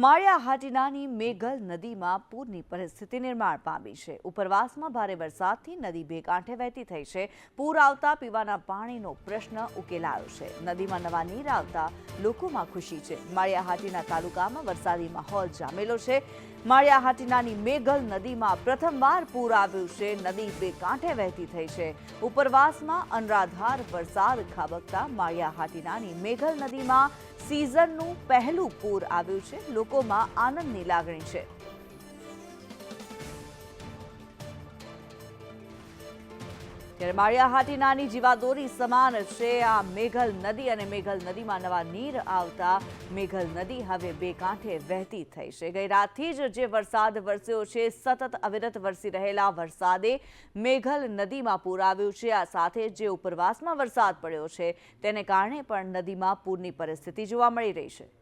માળિયા હાટીનાની મેઘલ નદીમાં પૂરની પરિસ્થિતિ નિર્માણ પામી છે. ઉપરવાસમાં ભારે વરસાદથી નદી બે કાંઠે વહેતી થઈ છે. પૂર આવતા પીવાના પાણીનો પ્રશ્ન ઉકેલાયો છે. નદીમાં નવા નીર આવતા લોકોમાં ખુશી છે. માળિયા હાટીના તાલુકામાં વરસાદી માહોલ જામેલો છે. માળિયા હાટીનાની મેઘલ નદીમાં પ્રથમવાર પૂર આવ્યું છે. નદી બે કાંઠે વહેતી થઈ છે. ઉપરવાસમાં અનરાધાર વરસાદ ખાબકતા માળિયા હાટીનાની મેઘલ નદીમાં સિઝનનું પહેલું પૂર આવ્યું છે. લોકોમાં આનંદની લાગણી છે. ત્યારે માળિયા હાટીનાની જીવાદોરી સમાન છે. આ મેઘલ નદી અને મેઘલ નદીમાં નવા નીર આવતા મેઘલ નદી હવે બે કાંઠે વહેતી થઈ છે. ગઈ રાતથી જ જે વરસાદ વરસ્યો છે, સતત અવિરત વરસી રહેલા વરસાદે મેઘલ નદીમાં પૂર આવ્યું છે. આ સાથે જે ઉપરવાસમાં વરસાદ પડ્યો છે, તેને કારણે પણ નદીમાં પૂરની પરિસ્થિતિ જોવા મળી રહી છે.